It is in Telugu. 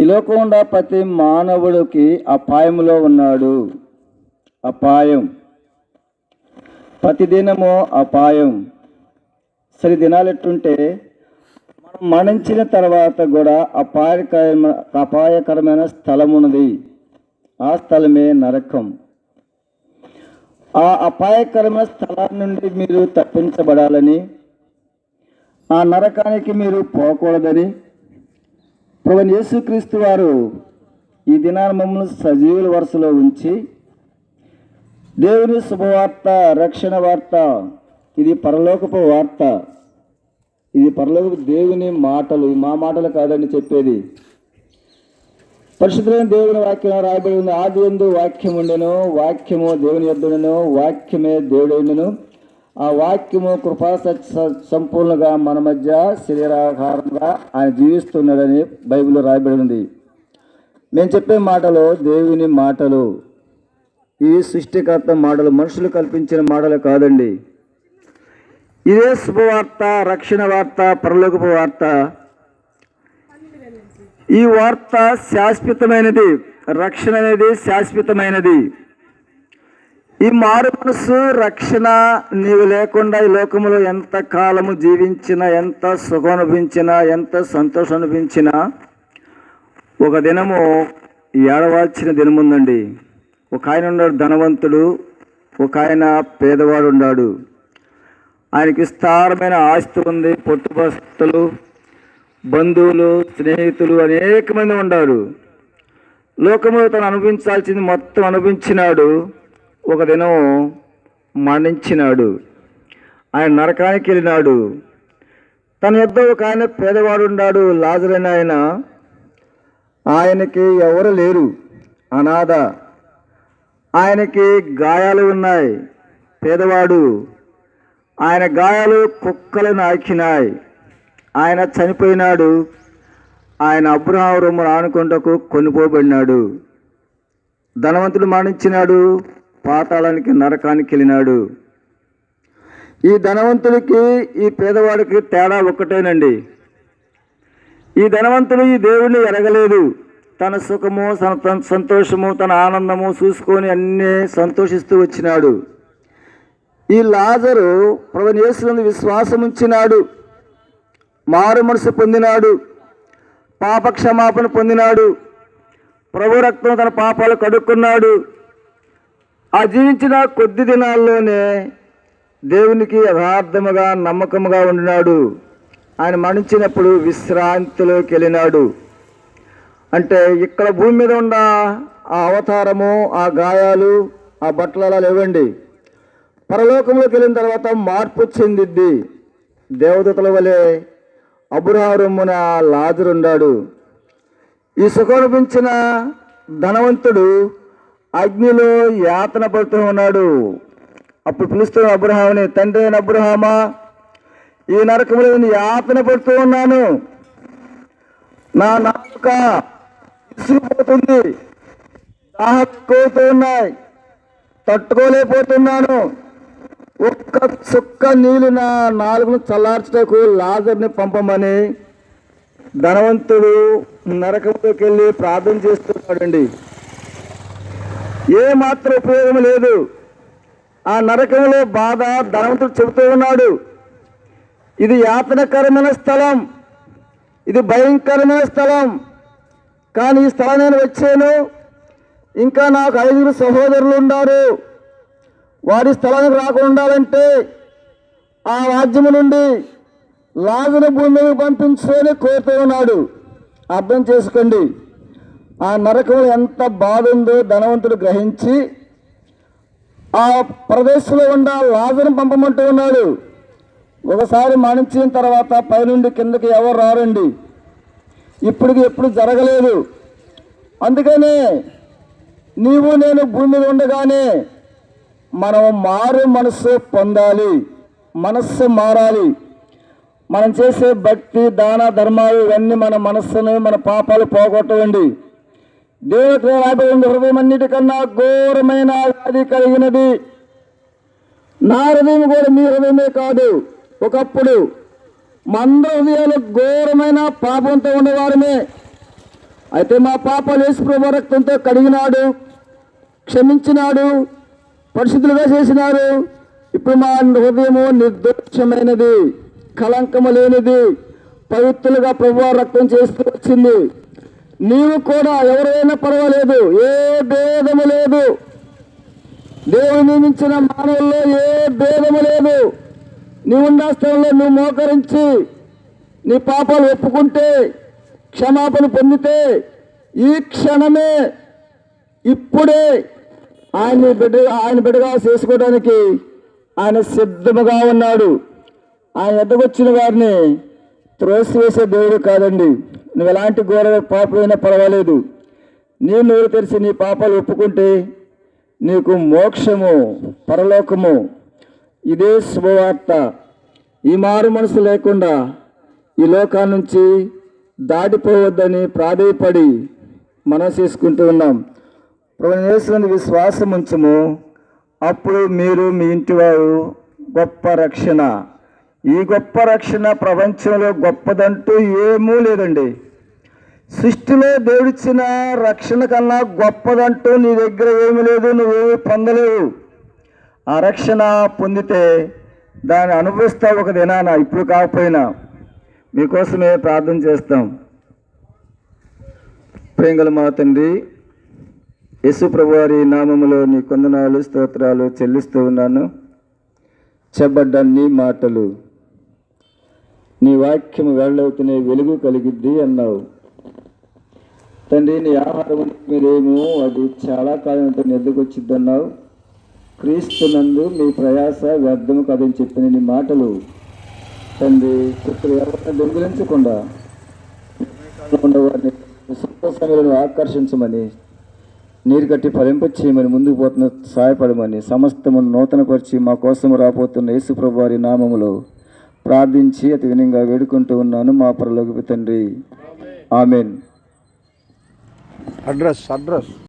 ఈ లోకంలో ప్రతి మానవుడికి అపాయములో ఉన్నాడు. అపాయం. ప్రతిదినము అపాయం. సరి దినాలు ఎట్టుంటే మనం మరణించిన తర్వాత కూడా అపాయకరమైన అపాయకరమైన స్థలం ఉన్నది ఆ స్థలమే నరకం. ఆ అపాయకరమైన స్థలం నుండి మీరు తప్పించబడాలని ఆ నరకానికి మీరు పోకూడదని ప్రభు యేసుక్రీస్తు వారు ఈ దినాన మమ్మల్ని సజీవుల వరుసలో ఉంచి దేవుని శుభవార్త రక్షణ వార్త ఇది పరలోకపు వార్త. ఇది పరలోకపు దేవుని మాటలు. మా మాటలు కాదని చెప్పేది. పరిశుద్ధమైన దేవుని వాక్యం రాయబడి ఉంది. ఆది ఎందు వాక్యం ఉండెను. వాక్యము దేవుని యొద్దను వాక్యమే దేవుడైనను ఆ వాక్యము కృపా సత్య సంపూర్ణంగా మన మధ్య శరీరాకారంగా ఆయన జీవిస్తున్నాడని బైబిల్లో రాయబడింది. మేము చెప్పే మాటలు దేవుని మాటలు ఇవి సృష్టికర్త మాటలు మనుషులు కల్పించిన మాటలు కాదండి. ఇదే శుభవార్త రక్షణ వార్త పరలోకపు వార్త. ఈ వార్త శాశ్వతమైనది రక్షణ అనేది శాశ్వతమైనది. ఈ మారు మనసు రక్షణ నీవు లేకుండా ఈ లోకంలో ఎంత కాలము జీవించినా ఎంత సుఖం అనిపించినా ఎంత సంతోషం అనిపించినా ఒక దినము ఏడవాల్సిన దినముందండి. ఒక ఆయన ఉన్నాడు ధనవంతుడు ఒక ఆయన పేదవాడు ఉన్నాడు. ఆయనకి విస్తారమైన ఆస్తి ఉంది పొట్టుపస్తులు బంధువులు స్నేహితులు అనేక మంది ఉన్నారు. లోకంలో తను అనుభవించాల్సింది మొత్తం అనుభవించినాడు. ఒక దినం మరణించినాడు. ఆయన నరకానికి వెళ్ళినాడు. తన యొక్క ఒక ఆయన పేదవాడు ఉన్నాడు లాజరైన ఆయన. ఆయనకి ఎవరు లేరు. అనాథ. ఆయనకి గాయాలు ఉన్నాయి. పేదవాడు. ఆయన గాయాలు కుక్కలు నాకినాయి ఆయన చనిపోయినాడు. ఆయన అబ్రహాం రొమ్మ ఆనుకుంటకు కొనిపోబడినాడు. ధనవంతుడు మరణించినాడు. పాతాళానికి నరకానికి వెళ్ళినాడు. ఈ ధనవంతుడికి ఈ పేదవాడికి తేడా ఒక్కటేనండి. ఈ ధనవంతుడు ఈ దేవుణ్ణి ఎరగలేదు. తన సుఖము తన తన సంతోషము తన ఆనందము చూసుకొని అన్నీ సంతోషిస్తూ వచ్చినాడు. ఈ లాజరు ప్రభు విశ్వాసం ఉంచినాడు మారు మనసు పొందినాడు. పాప క్షమాపణ పొందినాడు. ప్రభు రక్తం తన పాపాలు కడుక్కున్నాడు. ఆ జీవించిన కొద్ది దినాల్లోనే దేవునికి యథార్థముగా నమ్మకముగా ఉండినాడు. ఆయన మరణించినప్పుడు విశ్రాంతిలోకి వెళ్ళినాడు. అంటే ఇక్కడ భూమి మీద ఉన్న ఆ అవతారము ఆ గాయాలు ఆ బట్టలు అలా లేవండి. పరలోకంలోకి వెళ్ళిన తర్వాత మార్పు చెందిద్ది. దేవదూతల వలె అబురారమ్మున లాజరుండాడు ఈ సుఖమనిపించిన ధనవంతుడు అగ్నిలో యాతన పడుతూ ఉన్నాడు. అప్పుడు పిలుస్తున్న అబ్రహాముని తండ్రి అయిన అబ్రహామా ఈ నరకములో నేను యాతన పడుతూ ఉన్నాను. నా నాలుక ఇసుకుపోతుంది దాహక్కుతూ ఉన్నాయి. తట్టుకోలేకపోతున్నాను. ఒక్క చుక్క నీళ్ళు నా నాలుగును చల్లార్చటకు లాజర్ని పంపమని ధనవంతుడు నరకంలోకి వెళ్ళి ప్రార్థన చేస్తున్నాడండి. ఏ మాత్రం ఉపయోగం లేదు. ఆ నరకంలో బాధ ధనవంతుడు చెబుతూ ఉన్నాడు. ఇది యాతనకరమైన స్థలం. ఇది భయంకరమైన స్థలం. కానీ ఈ స్థలం నేను వచ్చాను. ఇంకా నాకు ఐదుగురు సహోదరులు ఉన్నారు. వారి స్థలానికి రాకుండా ఉండాలంటే ఆ రాజ్యము నుండి లాగిన భూమిని పంపించుకొని కోరుతూ ఉన్నాడు. అర్థం చేసుకోండి. ఆ నరకంలో ఎంత బాధ ఉందో ధనవంతుడు గ్రహించి ఆ ప్రదేశంలో ఉన్న లాజను పంపమంటూ ఉన్నాడు. ఒకసారి మరణించిన తర్వాత పైనుండి కిందకి ఎవరు రారండి? ఇప్పటికి ఎప్పుడు జరగలేదు. అందుకనే నీవు నేను భూమి మీద ఉండగానే మనం మారు మనస్సు పొందాలి. మనస్సు మారాలి. మనం చేసే భక్తి దాన ధర్మాలు ఇవన్నీ మన మనస్సును మన పాపాలు పోగొట్టవండి. దేవతల రాబడి ఉంది హృదయం అన్నిటికన్నా ఘోరమైన వ్యాధి కలిగినది. నా హృదయం కూడా మీ హృదయమే కాదు. ఒకప్పుడు మంద హృదయాలు ఘోరమైన పాపంతో ఉండేవారమే. అయితే మా పాపాలు యేసుప్రభు రక్తంతో కడిగినాడు క్షమించినాడు పరిశుద్ధులుగా చేసినారు ఇప్పుడు మా హృదయము నిర్దోషమైనది కలంకము లేనిది పవిత్రులుగా ప్రభు రక్తం చేస్తూ వచ్చింది. నీవు కూడా ఎవరైనా పర్వాలేదు ఏ భేదము లేదు. దేవుడు నియమించిన మానవుల్లో ఏ భేదము లేదు. నీవున్న స్థలంలో నువ్వు మోకరించి నీ పాపాలు ఒప్పుకుంటే క్షమాపణ పొందితే ఈ క్షణమే ఇప్పుడే ఆయన బిడ్డ ఆయన బిడ్డగా చేసుకోవడానికి ఆయన సిద్ధముగా ఉన్నాడు. ఆయన ఎద్దకొచ్చిన వారిని త్రోసివేసే దేవుడు కాదండి. నువ్వు ఎలాంటి ఘోర పాపమైనా పర్వాలేదు. నీ నోరు తెరిచి నీ పాపాలు ఒప్పుకుంటే నీకు మోక్షము పరలోకము. ఇదే శుభవార్త. ఈ మారు మనసు లేకుండా ఈ లోకా నుంచి దాటిపోవద్దని ప్రాధేయపడి మనం చేసుకుంటూ ఉన్నాం. ప్రభుత్వ విశ్వాసం ఉంచము అప్పుడు మీరు మీ ఇంటి వారు గొప్ప రక్షణ. ఈ గొప్ప రక్షణ ప్రపంచంలో గొప్పదంటూ ఏమూ లేదండి. సృష్టిలో దేవుడిచ్చిన రక్షణ కన్నా గొప్పదంటూ నీ దగ్గర ఏమీ లేదు నువ్వేమీ పొందలేవు. ఆ రక్షణ పొందితే దాన్ని అనుభవిస్తావు ఒక దినాన ఇప్పుడు కాకపోయినా. మీకోసమే ప్రార్థన చేస్తాం. ప్రేంగల మా తండ్రి యశు ప్రభువారి నామములో నీ కొందనాలు స్తోత్రాలు చెల్లిస్తూ ఉన్నాను. చెప్పడ్డాన్ని మాటలు నీ వాక్యము వెళ్ళవుతూనే వెలుగు కలిగిద్ది అన్నావు. తండ్రి నీ ఆహారం మీరేమో అది చాలా కాలం ఉంటుంది ఎందుకు వచ్చింది అన్నావు? క్రీస్తు నందు మీ ప్రయాస వ్యర్థము కదని చెప్పిన నీ మాటలు. తండ్రి ఇప్పుడు ఎవరిని దొంగిలించకుండా వారిని సంతోషములను ఆకర్షించమని నీరు కట్టి ఫలింప చేయమని ముందుకు పోతున్న సహాయపడమని సమస్తము నూతనపరిచి మా కోసం రాబోతున్న యేసుప్రభు వారి నామములో ప్రార్థించి అతి వినంగా వేడుకుంటూ ఉన్నాను. మా పరలోకి తండ్రి. ఆమెన్. Address address.